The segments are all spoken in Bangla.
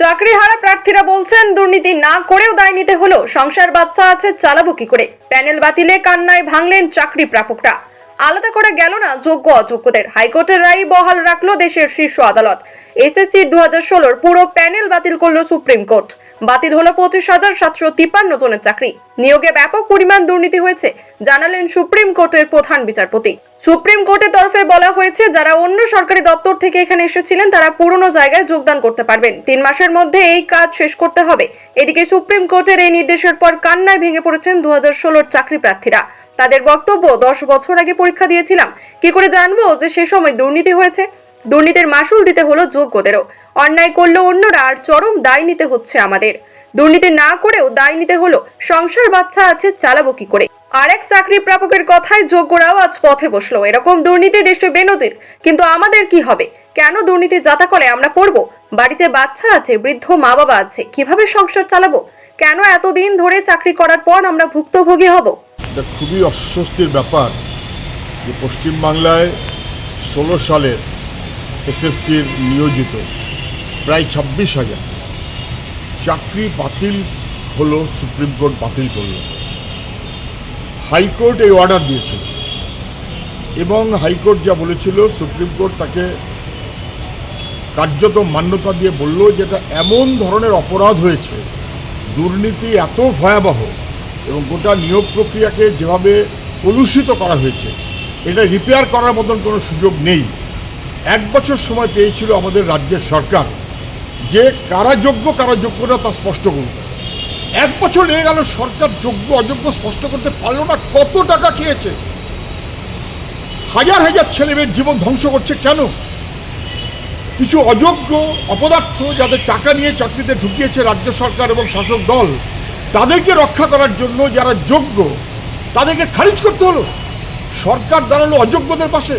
চাকরি হারা প্রার্থীরা বলছেন, দুর্নীতি না করেও দায় নিতে হলো। সংসার বাচ্চা আছে, চালাবো কি করে? প্যানেল বাতিলে কান্নায় ভাঙলেন চাকরি প্রাপকরা। আলাদা করা গেল না যোগ্য অযোগ্যদের। হাইকোর্টের রায় বহাল রাখল দেশের শীর্ষ আদালত। এসএসসি দু হাজার ষোলোর পুরো প্যানেল বাতিল করল সুপ্রিম কোর্ট। বাতিল হলো পঁচিশ হাজার সাতশো তিপ্পান্ন জনের চাকরি। নিয়োগে ব্যাপক পরিমাণ দুর্নীতি হয়েছে, জানালেন সুপ্রিম কোর্টের প্রধান বিচারপতি। সুপ্রিম কোর্টের তরফে বলা হয়েছে, যারা অন্য সরকারি দপ্তর থেকে এখানে এসেছিলেন, তারা পুরনো জায়গায় যোগদান করতে পারবেন। তিন মাসের মধ্যে এই কাজ শেষ করতে হবে। এদিকে সুপ্রিম কোর্টের এই নির্দেশের পর কান্নায় ভেঙে পড়েছেন দু হাজার ষোলোর চাকরি প্রার্থীরা। তাদের বক্তব্য, দশ বছর আগে পরীক্ষা দিয়েছিলাম। কি করে জানব যে সে সময় দুর্নীতি হয়েছে? দুর্নীতির মাসুল দিতে হলো যোগ্যদেরও। অন্যায় করল অন্যরা আর চরম দায় নিতে হচ্ছে আমাদের। দুর্নীতি না করেও দায় নিতে হলো। সংসার বাচ্চা আছে, চালাবো কি করে? আরেক চাকরি প্রাপকের কথায় যোগ্যরাও আজ পথে বসল। এরকম দুর্নীতি দেশে বেনজির, কিন্তু আমাদের কি হবে? কেন দুর্নীতি জাতাকলে আমরা পড়ব? বাড়িতে বাচ্চা আছে, বৃদ্ধ মা বাবা আছে, কীভাবে সংসার চালাবো? কেন এতদিন ধরে চাকরি করার পর আমরা ভুক্তভোগী হব? এটা খুবই অস্বস্তির ব্যাপার যে পশ্চিমবাংলায় ষোলো সালে এসএসসির নিয়োজিত। প্রায় ছাব্বিশ হাজার। চাকরি বাতিল হলো, সুপ্রিম কোর্ট বাতিল করল। হাইকোর্ট এই অর্ডার দিয়েছিল। এবং হাইকোর্ট যা বলেছিল, সুপ্রিম কোর্ট তাকে কার্যত মান্যতা দিয়ে বলল যেটা এমন ধরনের অপরাধ হয়েছে, দুর্নীতি এত ভয়াবহ এবং গোটা নিয়োগ প্রক্রিয়াকে যেভাবে কলুষিত করা হয়েছে, এটা রিপেয়ার করার মতন কোনো সুযোগ নেই। এক বছর সময় পেয়েছিল আমাদের রাজ্যের সরকার। যে কারা যোগ্য কারা যোগ্য না তা স্পষ্ট করুন। এক বছর লেগে গেল, সরকার যোগ্য, অযোগ্য স্পষ্ট করতে পারল না। কত টাকা খেয়েছে? হাজার হাজার ছেলেমেয়ের জীবন ধ্বংস করছে কেন? কিছু অযোগ্য অপদার্থ যাদের টাকা নিয়ে চাকরিতে ঢুকিয়েছে রাজ্য সরকার এবং শাসক দল, তাদেরকে রক্ষা করার জন্য যারা যোগ্য, তাদেরকে খারিজ করতে হলো। সরকার দাঁড়াল অযোগ্যদের পাশে।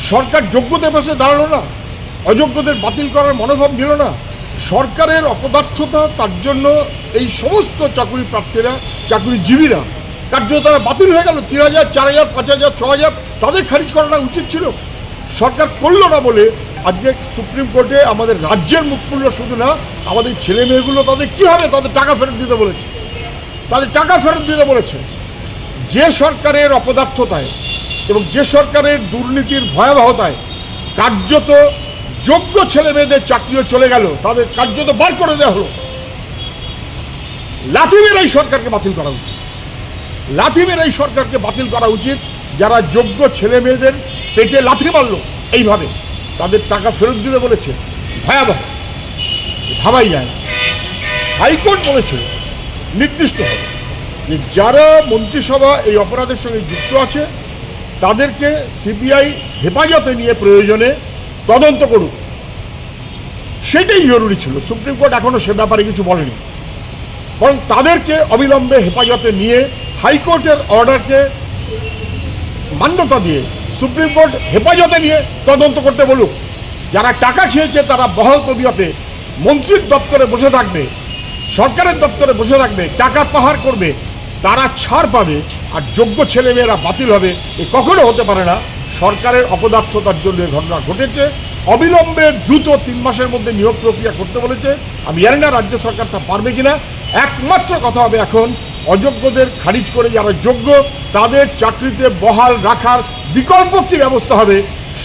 সরকার যোগ্যদের পাশে দাঁড়াল না। অযোগ্যদের বাতিল করার মনোভাব নিল না। সরকারের অপদার্থতা, তার জন্য এই সমস্ত চাকরি প্রার্থীরা চাকরিজীবীরা কার্য তারা বাতিল হয়ে গেল। তিন হাজার, চার হাজার, পাঁচ হাজার, ছ হাজার, তাদের খারিজ করাটা উচিত ছিল। সরকার করল না বলে আজকে সুপ্রিম কোর্টে আমাদের রাজ্যের মুখমূল্য শুধু না, আমাদের ছেলে মেয়েগুলো তাদের কী হবে? তাদের টাকা ফেরত দিতে বলেছে। তাদের টাকা ফেরত দিতে বলেছে। যে সরকারের অপদার্থতায় এবং যে সরকারের দুর্নীতির ভয়াবহতায় কার্যত যোগ্য ছেলে মেয়েদের চাকরিও চলে গেল, তাদের কার্যত বার করে দেওয়া হলো। লাথিমের এই সরকারকে বাতিল করা উচিত। লাথিমের এই সরকারকে বাতিল করা উচিত, যারা যোগ্য ছেলে মেয়েদের পেটে লাথি মারলো, এইভাবে। তাদের টাকা ফেরত দিতে বলেছে। ভয়াবহ। ভাবাই যায় হাইকোর্ট বলেছে, নির্দিষ্ট হবে যে যারা মন্ত্রিসভা এই অপরাধের সঙ্গে যুক্ত আছে, তাদেরকে সিবিআই হেফাজতে নিয়ে প্রয়োজনে তদন্ত করুক সেটাই জরুরি ছিল। সুপ্রিম কোর্ট এখনও সে ব্যাপারে কিছু বলেনি। বরং তাদেরকে অবিলম্বে হেফাজতে নিয়ে হাইকোর্টের অর্ডারকে মান্যতা দিয়ে সুপ্রিম কোর্ট হেফাজতে নিয়ে তদন্ত করতে বলুক। যারা টাকা খেয়েছে, তারা বহল তবিয়তে মন্ত্রীর দপ্তরে বসে থাকবে, সরকারের দপ্তরে বসে থাকবে, টাকা পাহাড় করবে, তারা ছাড় পাবে আর যোগ্য ছেলেমেয়েরা বাতিল হবে, এ কখনো হতে পারে না। সরকারের অপদার্থতার জন্য ঘটনা ঘটেছে। অবিলম্বে দ্রুত তিন মাসের মধ্যে নিয়োগ প্রক্রিয়া করতে বলেছে। আমি জানি না রাজ্য সরকার তা পারবে কিনা। একমাত্র কথা হবে এখন, অযোগ্যদের খারিজ করে যারা যোগ্য, তাদের চাকরিতে বহাল রাখার বিকল্প কী ব্যবস্থা হবে?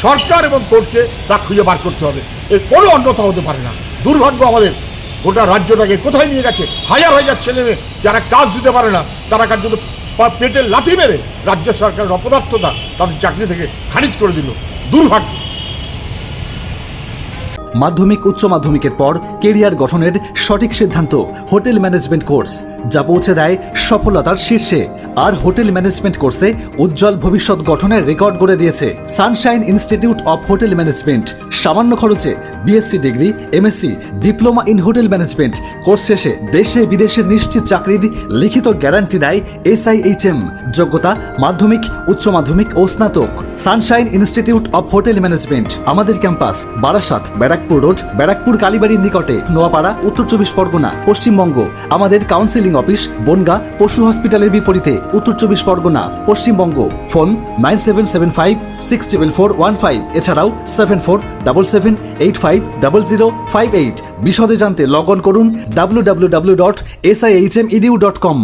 সরকার এবং কোর্টকে তা খুঁজে বার করতে হবে। এর কোনো অন্যথা হতে পারে না। দুর্ভাগ্য আমাদের, গোটা রাজ্যটাকে কোথায় নিয়ে গেছে? হাজার হাজার ছেলে মেয়ে যারা কাজ দিতে পারে না, তারা কার্যত পেটে লাথি মেরে রাজ্য সরকারের অপদার্থতা তাদের চাকরি থেকে খারিজ করে দিল। দুর্ভাগ্য। মাধ্যমিক, উচ্চ মাধ্যমিকের পর কেরিয়ার গঠনের সঠিক সিদ্ধান্ত হোটেল ম্যানেজমেন্ট কোর্স, যা পৌঁছে দেয় সফলতার শীর্ষে। আর হোটেল ম্যানেজমেন্ট কোর্সে উজ্জ্বল ভবিষ্যৎ গঠনের রেকর্ড গড়ে দিয়েছে Sunshine Institute of Hotel Management. সামান্য খরচে BSc degree MSc diploma in hotel management, course শেষে দেশে বিদেশে নিশ্চিত চাকরির লিখিত গ্যারান্টি দেয় এসআইএইচএম যোগ্যতা মাধ্যমিক, উচ্চ মাধ্যমিক ও স্নাতক। Sunshine Institute of Hotel Management আমাদের ক্যাম্পাস, বারাসাত, ব্যারাকপুর রোড, ব্যারাকপুর কালীবাড়ির নিকটে, নোয়াপাড়া, উত্তর চব্বিশ পরগনা, পশ্চিমবঙ্গ। আমাদের কাউন্সিলিং অফিস বনগা, পশু হসপিটালের বিপরীতে, উত্তর চব্বিশ Pargana, Paschimbanga. Phone nine seven seven five six triple four one five এছাড়াও seven four double seven eight five double zero five eight বিশদে জানতে লগ অন করুন W W W dot S I H M edu dot com